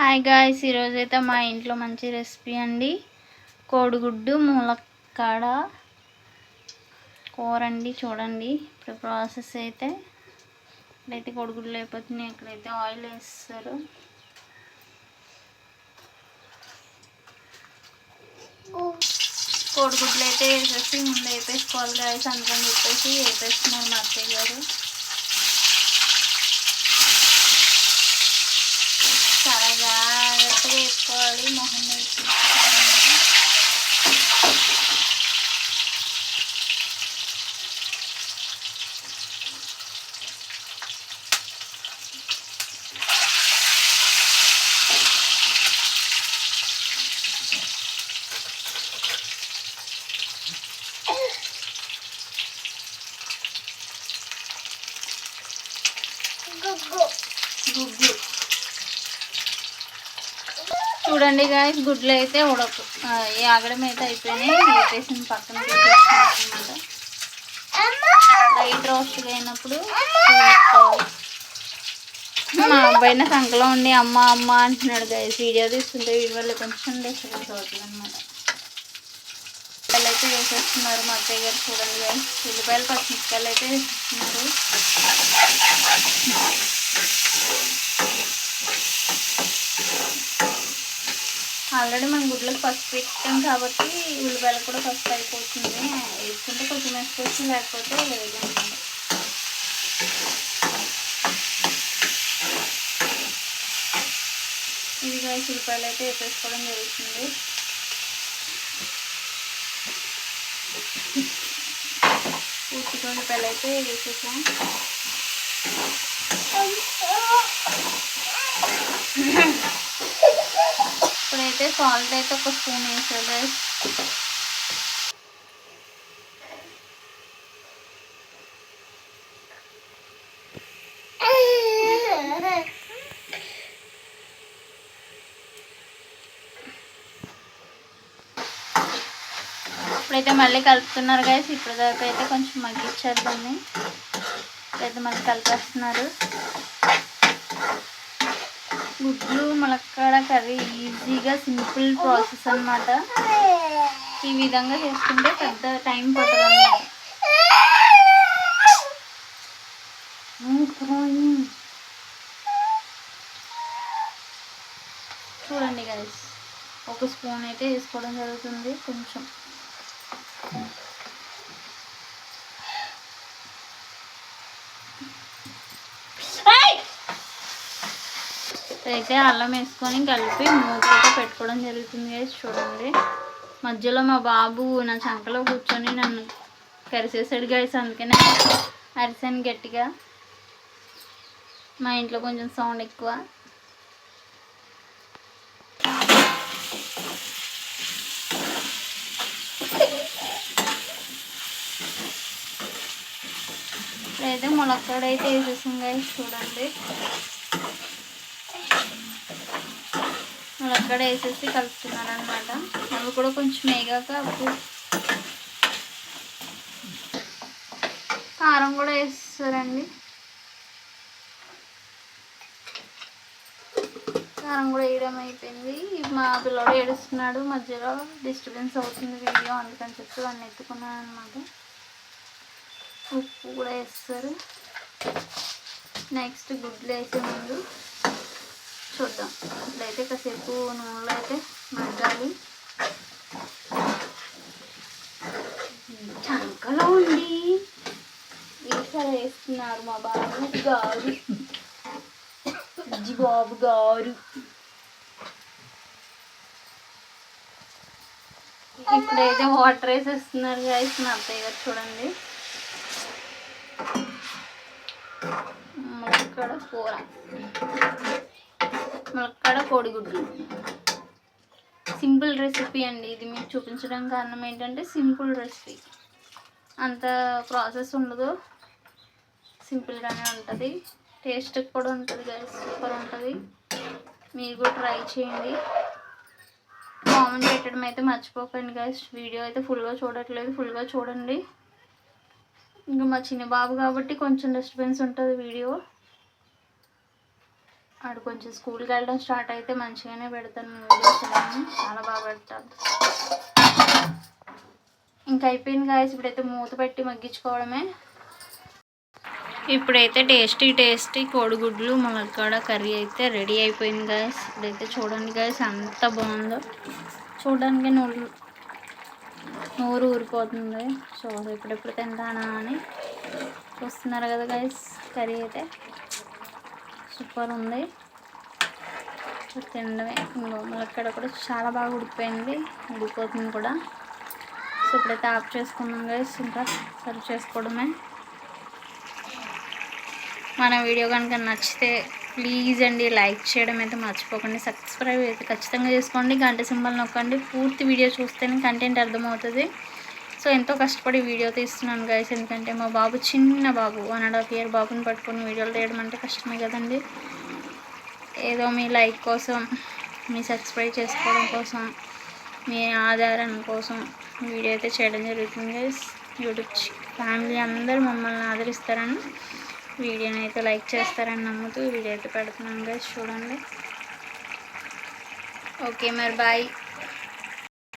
Hi guys ఈరోజు అయితే మా ఇంట్లో మంచి రెసిపీ అండి. కోడిగుడ్డు ములక్కాడ కూర అండి చూడండి. ఇప్పుడు ప్రాసెస్ అయితే ఇక్కడైతే కోడిగుడ్లు అయిపోతున్నాయి. ఇక్కడైతే ఆయిల్ వేస్తారు. కోడిగుడ్లు అయితే వేసేసి ముందు వేపేసుకోవాలి గాయస్ అందుకని చెప్పేసి వేపేస్తున్నారు మా అత్తయ్య గారు. జాగ్రత్తగా వేసుకోవాలి మొహం మీద చూసుకోవాలంటే. గుడ్లు చూడండి గాయ గుడ్లు అయితే ఉడక. ఈ ఆగడం అయితే అయిపోయినాయి. వేపేసిన పక్కన అనమాట లైట్ రోస్ట్ అయినప్పుడు మా అబ్బాయి నా సంకలో ఉండి అమ్మ అమ్మ అంటున్నాడు గాయస్ వీడియో తీసుకుంటే వీడి వల్ల కొంచెం డిస్టర్బెన్స్ అవుతుంది అనమాట ఉల్లిపాయలు అయితే వేసేస్తున్నారు. మా అత్తయ్య గారు చూడండి గాయస్ ఉల్లిపాయలు పచ్చిమిరపకాయలు అయితే వేసేస్తున్నారు. ఆల్రెడీ మనం గుడ్లకు పసుపు పెట్టాం కాబట్టి ఉల్లిపాయలు కూడా పసుపు అయిపోతుంది. వేసుకుంటే కొంచెం వేసుకోవచ్చు లేకపోతే లేదండి. ఇదిగా ఉల్లిపాయలు అయితే వేసేసుకోవడం జరుగుతుంది. పూర్తిగా ఉల్లిపాయలు అయితే వేసేసాం. అయితే సాల్ట్ అయితే ఒక స్పూన్ వేసాడు ఇప్పుడైతే మళ్ళీ కలుపుతున్నారు గైస్ ఇప్పుడు దాకా అయితే కొంచెం మగ్గించారు దాన్ని ఇప్పుడైతే మళ్ళీ కలిపేస్తున్నారు. గుడ్లు ములక్కాడ కర్రీ ఈజీగా సింపుల్ ప్రాసెస్ అన్నమాట. ఈ విధంగా చేసుకుంటే పెద్ద టైం పడుతుంది చూడండి గైస్ ఒక స్పూన్ అయితే వేసుకోవడం జరుగుతుంది కొంచెం. అయితే అల్లం వేసుకొని కలిపి మూత అయితే పెట్టుకోవడం జరుగుతుంది చూడండి. మధ్యలో మా బాబు నా చంకలో కూర్చొని నన్ను కరిసేసాడు గైస్ అందుకనే అరిసాను గట్టిగా. మా ఇంట్లో కొంచెం సౌండ్ ఎక్కువ. ఇప్పుడైతే ములక్కాడ అయితే వేసేసాం చూడండి. చూడండి అక్కడ వేసేసి కలుపుతున్నాను అనమాట అవి కూడా కొంచెం వేగాక అప్పుడు కారం కూడా వేస్తారండి. కారం కూడా వేయడం అయిపోయింది. మా పిల్లడు ఏడుస్తున్నాడు. మధ్యలో డిస్టర్బెన్స్ అవుతుంది వీడియో అందుకని చెప్పి వాడిని ఎత్తుకున్నాను అనమాట ఉప్పు కూడా వేస్తారు. నెక్స్ట్ గుడ్లు వేసే ముందు చూద్దాం. ఇట్లయితే కాసేపు నూనెలో అయితే మగ్గాలి. చంకలో ఉంది ఈసారి వేస్తున్నారు మా బాబు గారు. బాబు గారు. ఇప్పుడైతే వాటర్ వేసేస్తున్నారు గాయస్ మా అత్తయ్య గారు చూడండి. ఇక్కడ కూర. ములక్కడ కోడిగుడ్లు. సింపుల్ రెసిపీ అండి. ఇది మీకు చూపించడం కారణం ఏంటంటే సింపుల్ రెసిపీ. అంత ప్రాసెస్ ఉండదు. సింపుల్గానే ఉంటుంది. టేస్ట్ కూడా ఉంటుంది గైస్ సూపర్ ఉంటుంది. మీరు కూడా ట్రై చేయండి. కామెంట్ పెట్టడం అయితే మర్చిపోకండి గైస్ వీడియో అయితే ఫుల్గా చూడట్లేదు. ఫుల్గా చూడండి. ఇంకా మా చిన్న బాబు కాబట్టి కొంచెం డిస్టర్బెన్స్ ఉంటుంది వీడియో. ఆడు కొంచెం స్కూల్కి వెళ్ళడం స్టార్ట్ అయితే మంచిగానే పెడతాను వీడియోస్ చాలా బాగా పెడతాను ఇంకా అయిపోయింది గాయస్ ఇప్పుడైతే మూత పెట్టి మగ్గించుకోవడమే. ఇప్పుడైతే టేస్టీ టేస్టీ కోడిగుడ్లు ములక్కాడ కర్రీ అయితే రెడీ అయిపోయింది గాయస్ ఇప్పుడైతే చూడండి గాయస్ ఎంత బాగుందో. చూడడానికి నోరు నోరు ఊరిపోతుంది. సో ఇప్పుడెప్పుడు తింటానా అని చూస్తున్నారు కదా గాయస్ కర్రీ అయితే. సూపర్ ఉంది. తినడమే. ఇంకో కూడా చాలా బాగా ఉడికిపోయింది. ఉడికిపోతుంది కూడా. సో ఇప్పుడైతే ఆఫ్ చేసుకున్నాం గైస్ ఇంకా సర్వ్ చేసుకోవడమే. మన వీడియో కనుక నచ్చితే ప్లీజ్ అండి లైక్ చేయడం అయితే మర్చిపోకండి. సబ్స్క్రైబ్ అయితే ఖచ్చితంగా చేసుకోండి. గంట సింబల్ నొక్కండి. పూర్తి వీడియో చూస్తేనే కంటెంట్ అర్థమవుతుంది. సో ఎంతో కష్టపడి వీడియో తీస్తున్నాను గాయస్ ఎందుకంటే మా బాబు చిన్న బాబు వన్ అండ్ హాఫ్ ఇయర్ బాబుని పట్టుకొని వీడియోలు తీయడం అంటే కష్టమే కదండి. ఏదో మీ లైక్ కోసం మీ సబ్స్క్రైబ్ చేసుకోవడం కోసం మీ ఆధారం కోసం వీడియో అయితే చేయడం జరుగుతుంది గైస్ యూట్యూబ్ ఫ్యామిలీ అందరూ మమ్మల్ని ఆదరిస్తారని వీడియోని అయితే లైక్ చేస్తారని నమ్ముతూ వీడియో అయితే పెడుతున్నాను గైస్ చూడండి. ఓకే మరి బాయ్